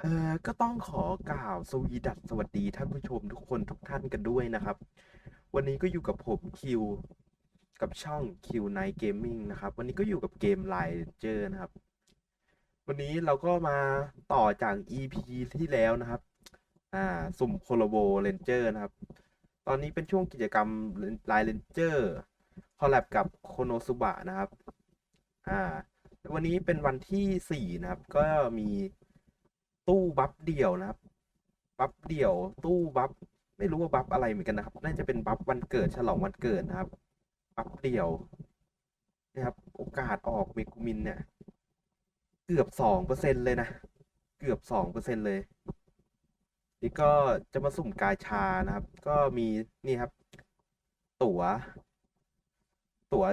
เอ่อก็ต้องขอกล่าวสวีดัสสวัสดีท่านผู้ชมทุกคนทุกท่านกันด้วยนะครับ วันนี้ก็อยู่กับผมคิวกับช่อง Q Night Gaming นะครับ วันนี้ก็อยู่กับเกม l i เจอร์นะครับ วันนี้เราก็มาต่อจาก EP ที่แล้วนะครับ อ่า สุ่มโคโลโบเรนเจอร์นะครับ ตอนนี้เป็นช่วงกิจกรรมไลเรนเจอร์คอลแลบกับโคโนซุบะนะครับ อ่า วันนี้เป็นวันที่สี่นะครับ ก็มี ตู้บัฟเดี่ยวนะครับ บัฟเดี่ยว ตู้บัฟไม่รู้ว่าบัฟอะไรเหมือนกันนะครับ น่าจะเป็นบัฟวันเกิดฉลองวันเกิดนะครับ บัฟเดี่ยวนะครับ โอกาสออกเมกุมินเนี่ย เกือบสองเปอร์เซ็นเลยนะ เกือบสองเปอร์เซ็นเลย นี่ก็จะมาสุ่มกายชานะครับ ก็มีนี่ครับ ตั๋ว ตั๋ว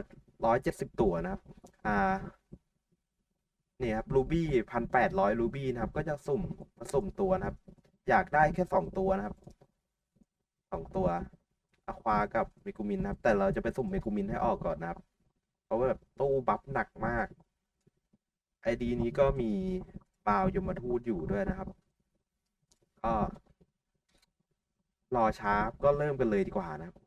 ร้อยเจ็ดสิบตั๋วนะครับ อ่า นี่ครับรูบี้พันแปดร้อยรูบี้นะครับ ก็จะสุ่มมาสุ่มตัวนะครับ อยากได้แค่สองตัวนะครับสองตัวอะควากับเมกุมินนะครับ แต่เราจะไปสุ่มเมกุมินให้ออกก่อนนะครับ เพราะว่าแบบตู้บัฟหนักมากไอดีนี้ก็มีบาวยมทูตอยู่ด้วยนะครับ ก็รอช้าก็เริ่มกันเลยดีกว่านะครับ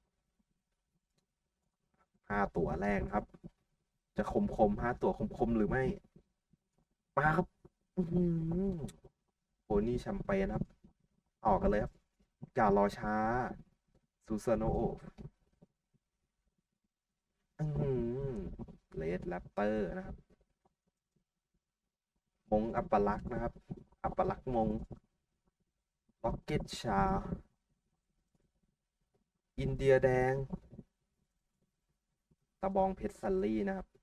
ห้าตัวแรกนะครับ จะคมคมห้าตัวคมคมหรือไม่ มาครับอือหือโหนี่แชมเปญครับ ออกกันเลยครับ อย่ารอช้า ซูซานโนโออือเลดแรปเตอร์นะครับ มงอัปปลักษ์นะครับ อัปปลักษ์มงล็อกเก็ตชา อินเดียแดง ตะบองเพชรซัลลี่นะครับ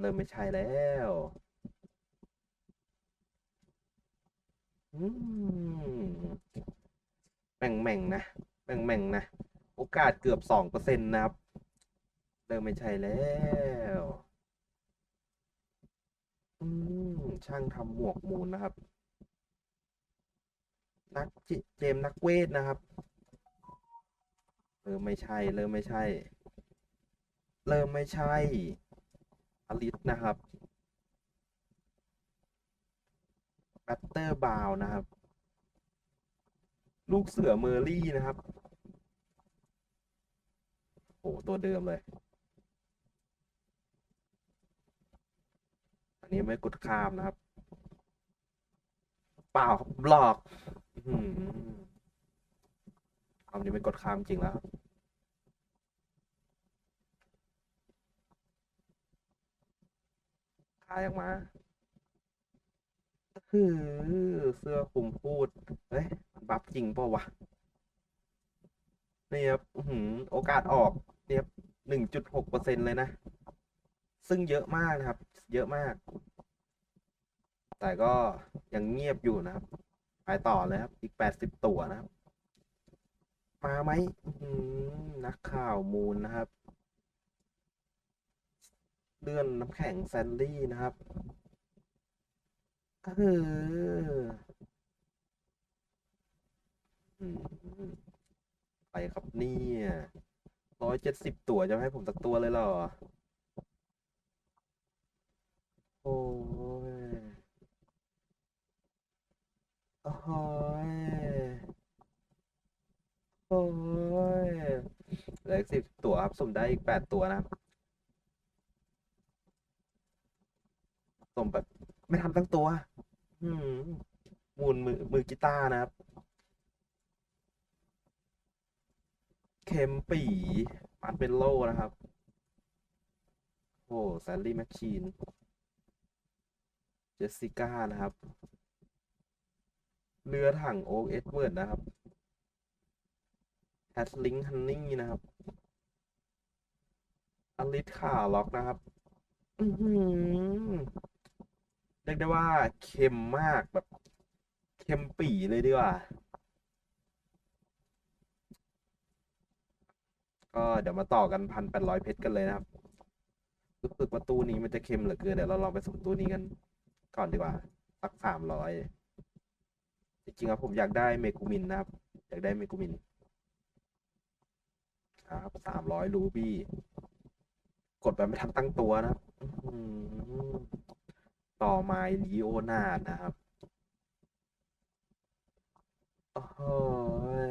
เริ่มไม่ใช่แล้วอืมแม่งแม่งนะแม่งแม่งนะ โอกาสเกือบสองเปอร์เซ็นต์นะครับ เริ่มไม่ใช่แล้วอืมช่างทำหมวกมูลนะครับ นักจิเจมส์นักเวทนะครับ เริ่มไม่ใช่ เริ่มไม่ใช่ เริ่มไม่ใช่ ลิสนะครับแบตเตอร์บาวนะครับ ลูกเสือเมอร์รี่นะครับ โอ้ตัวเดิมเลย อันนี้ไม่กดข้ามนะครับ เปล่าบล็อกอื้อหือเอานี้ไม่กดข้ามจริงแล้วครับ คายออกมาคือเสื้อคลุมพูด เฮ้ย มันบัฟจริงเปล่าวะ นี่ครับหือโอกาสออกเนี่ยครับหนึ่งจุดหกเปอร์เซ็นเลยนะ ซึ่งเยอะมากนะครับ เยอะมาก แต่ก็ยังเงียบอยู่นะครับ ไปต่อเลยครับ อีกแปดสิบตัวนะครับ มาไหมหนักข่าวมูลนะครับ เลื่อนน้ำแข็งแซนดี้นะครับเอออืมไปครับเนี่ยร้อยเจ็ดสิบตัวจะไม่ให้ผมสักตัวเลยเหรอ โอ้ย โอ้ย โอ้ยเหลืออีกสิบตัวครับสุ่มได้อีกแปดตัวนะครับ ส่งแบบ ไม่ทำตั้งตัว อืมมูลมือมือกีตาร์นะครับเคมปีมาร์เบลโลนะครับ โอ้แซลลี่แมชชีน เจสสิก้านะครับ เรือถังโอ๊กเอ็ดเวิร์ดนะครับแฮตลิงฮันนี่นะครับอลิสข่าล็อกนะครับ อือหือเรียกได้ว่าเค็มมากแบบ เค็มปี่เลยดีกว่า ก็เดี๋ยวมาต่อกันพันแปดร้อยเพชรกันเลยนะครับ รู้สึกว่าตู้นี้มันจะเค็มเหลือเกินเดี๋ยวเราลองไปสุ่มตู้นี้กันก่อนดีกว่า สักสามร้อยจริงๆครับผมอยากได้เมกุมินนะครับ อยากได้เมกุมินครับสามร้อยรูบี้ กดไปไม่ทันตั้งตัวนะครับ ต่อไมลีโอนาดนะครับ โอ้โหย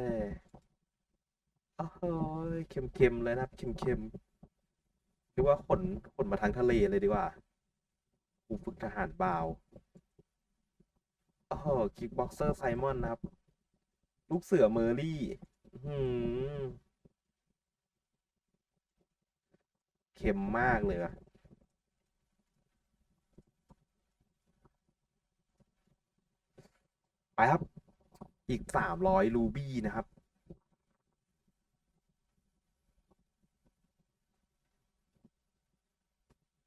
โอ้โหยเค็มๆเลยนะครับเค็มๆหรือว่าขนขนมาทางทะเลเลยดีกว่าผู้ฝึกทหารบราวโอ้โหคิกบ็อกเซอร์ไซมอนนะครับ ลูกเสือเมอร์รี่หือเค็มมากเลยอะ ไปครับ อีกสามร้อยรูบี้นะครับ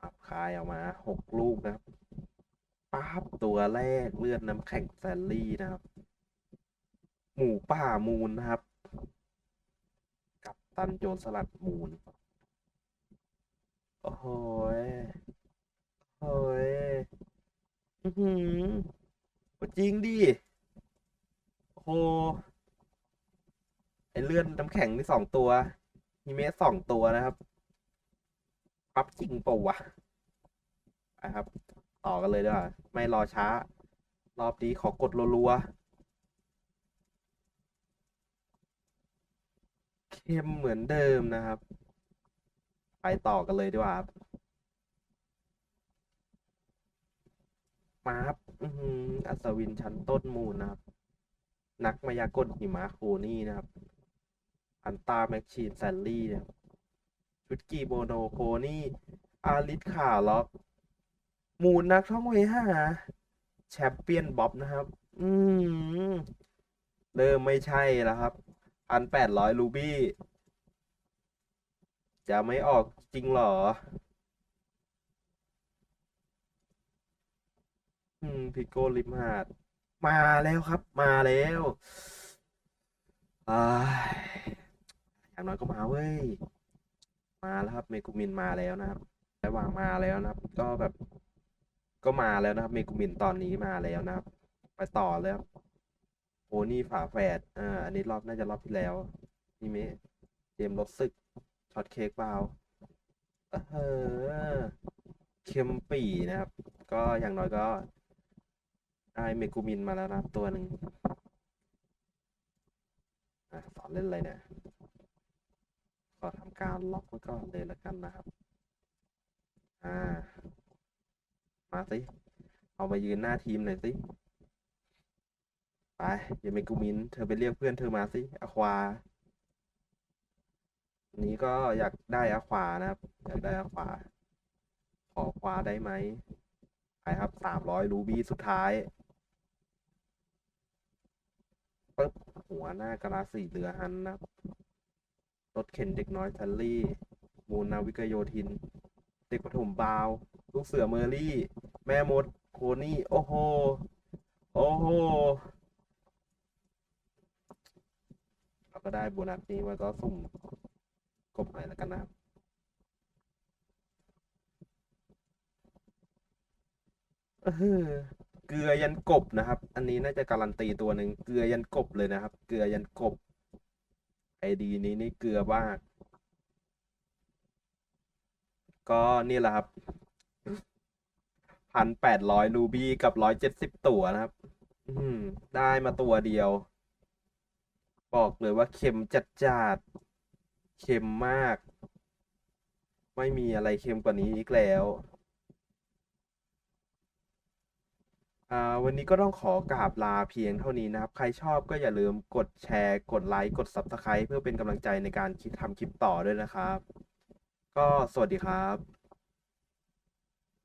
อับคายออกมาหกลูกนะครับปั๊บตัวแรกเลือดน้ำแข็งแซลลี่นะครับ หมูป่ามูนนะครับ กับตันโจรสลัดมูนโอ้โหยโอ้โหยอื้อหือจริงดิ โอ้โหไอเลื่อนน้ำแข็งนี่สองตัวฮิเมะสองตัวนะครับปับจริงปะวะไปครับ ต่อกันเลยดีกว่าไม่รอช้า รอบนี้ขอกดรัวๆเข้มเหมือนเดิมนะครับ ไปต่อกันเลยดีกว่าครับมาครับอัศวินชั้นต้นมูลนะครับ นักมายากลหิมะโคนี่นะครับอันตาแมชชีนแซลลี่นะครับชุดกีโมโนโคนี่อาริสขาล็อกมูลนักท่องเวหาแชมเปี้ยนบ๊อบนะครับ อืมเริ่มไม่ใช่แล้วครับพันแปดร้อยรูบี้ จะไม่ออกจริงหรอ อืมพิโก้ลิมหาด มาแล้วครับ มาแล้วอย่างน้อยก็มาเว้ย มาแล้วครับ เมกุมินมาแล้วนะครับระหว่างมาแล้วนะครับ ก็แบบ ก็มาแล้วนะครับ เมกุมินตอนนี้มาแล้วนะครับ ไปต่อเลยครับโอนี่ฝาแฝดอ่าอันนี้รอบน่าจะรอบที่แล้วนี่เมะเกมรถศึกช็อตเค้กเปล่าเออเค็มปี่นะครับ ก็อย่างน้อยก็ ได้เมกุมินมาแล้วนะครับตัวหนึ่งอะสอนเล่นอะไรเนี่ย ขอทำการล็อกไว้ก่อนเลยแล้วกันนะครับ อ่า มาสิ เอามายืนหน้าทีมหน่อยสิ ไปอย่าเมกุมิน เธอไปเรียกเพื่อนเธอมาสิอควาอันนี้ก็อยากได้อควานะครับ อยากได้อควา ขอควาได้ไหมไปครับสามร้อยรูบี้สุดท้ายปึ๊บ หัวหน้ากะลาสีเรือหันนะครับรถเข็นเด็กน้อยทัลลี่ มูลนาวิกโยธิน เด็กปฐมบาว ลูกเสือเมอรี่ แม่มด โคนี่ โอ้โห โอ้โห เราก็ได้โบนัสนี้ไว้ก็สุ่มกบหน่อยแล้วกันนะครับเออ เกลือยันกบนะครับ อันนี้น่าจะการันตีตัวหนึ่งเกลือยันกบเลยนะครับ เกลือยันกบไอดีนี้นี่เกลือมาก ก็นี่แหละครับพันแปดร้อยรูบี้กับร้อยเจ็ดสิบตัวนะครับ อืม ได้มาตัวเดียว บอกเลยว่าเค็มจัดจาดเค็มมาก ไม่มีอะไรเค็มกว่านี้อีกแล้ว อ่าวันนี้ก็ต้องขอกราบลาเพียงเท่านี้นะครับ ใครชอบก็อย่าลืมกดแชร์ กดไลค์ กด Subscribe เพื่อเป็นกำลังใจในการคิดทำคลิปต่อด้วยนะครับ ก็สวัสดีครับ